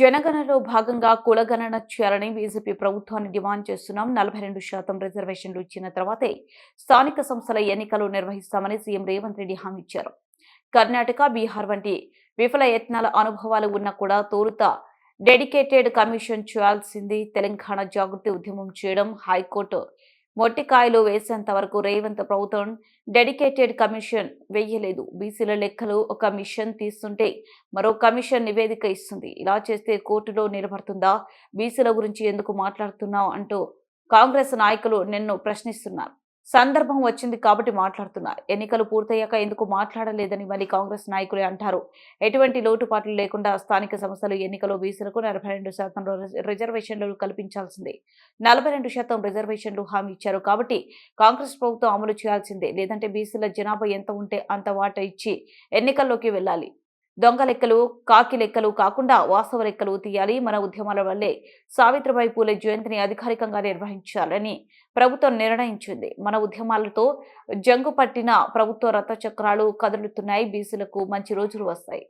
జనగణనలో భాగంగా కులగణన చేయాలని బీజేపీ ప్రభుత్వాన్ని డిమాండ్ చేస్తున్నాం. నలభై రెండు శాతం రిజర్వేషన్లు ఇచ్చిన తర్వాతే స్థానిక సంస్థల ఎన్నికలు నిర్వహిస్తామని సీఎం రేవంత్ రెడ్డి హామీ ఇచ్చారు. కర్ణాటక బీహార్ వంటి విఫల యత్నాల అనుభవాలు ఉన్నా కూడా తోలుత డెడికేటెడ్ కమిషన్ చేయాల్సింది. తెలంగాణ జాగృతి ఉద్యమం చేయడం హైకోర్టు మొట్టికాయలు వేసేంత వరకు రేవంత్ ప్రభుత్వం డెడికేటెడ్ కమిషన్ వేయలేదు. బీసీల లెక్కలు ఒక మిషన్ తీస్తుంటే మరో కమిషన్ నివేదిక ఇస్తుంది. ఇలా చేస్తే కోర్టులో నిలబడుతుందా? బీసీల గురించి ఎందుకు మాట్లాడుతున్నావు? అంటూ కాంగ్రెస్ నాయకులు నిన్ను ప్రశ్నిస్తున్నారు. సందర్భం వచ్చింది కాబట్టి మాట్లాడుతున్నారు ఎన్నికలు పూర్తయ్యాక ఎందుకు మాట్లాడలేదని మళ్ళీ కాంగ్రెస్ నాయకులే అంటారు. ఎటువంటి లోటుపాట్లు లేకుండా స్థానిక సంస్థలు ఎన్నికలు బీసీలకు నలభై రెండు శాతం రిజ- రిజర్వేషన్లు కల్పించాల్సిందే. నలభై రెండు శాతం రిజర్వేషన్లు హామీ ఇచ్చారు కాబట్టి కాంగ్రెస్ ప్రభుత్వం అమలు చేయాల్సిందే. లేదంటే బీసీల జనాభా ఎంత ఉంటే అంత వాటా ఇచ్చి ఎన్నికల్లోకి వెళ్ళాలి. దొంగ లెక్కలు కాకి లెక్కలు కాకుండా వాస్తవ లెక్కలు తీయాలి మన ఉద్యమాల వల్లే. సావిత్రిబాయి పూలే జయంతిని అధికారికంగా నిర్వహించాలని ప్రభుత్వం నిర్ణయించింది. మన ఉద్యమాలతో జంగు పట్టిన ప్రభుత్వ రథచక్రాలు కదులుతున్నాయి. బీసీలకు మంచి రోజులు వస్తాయి.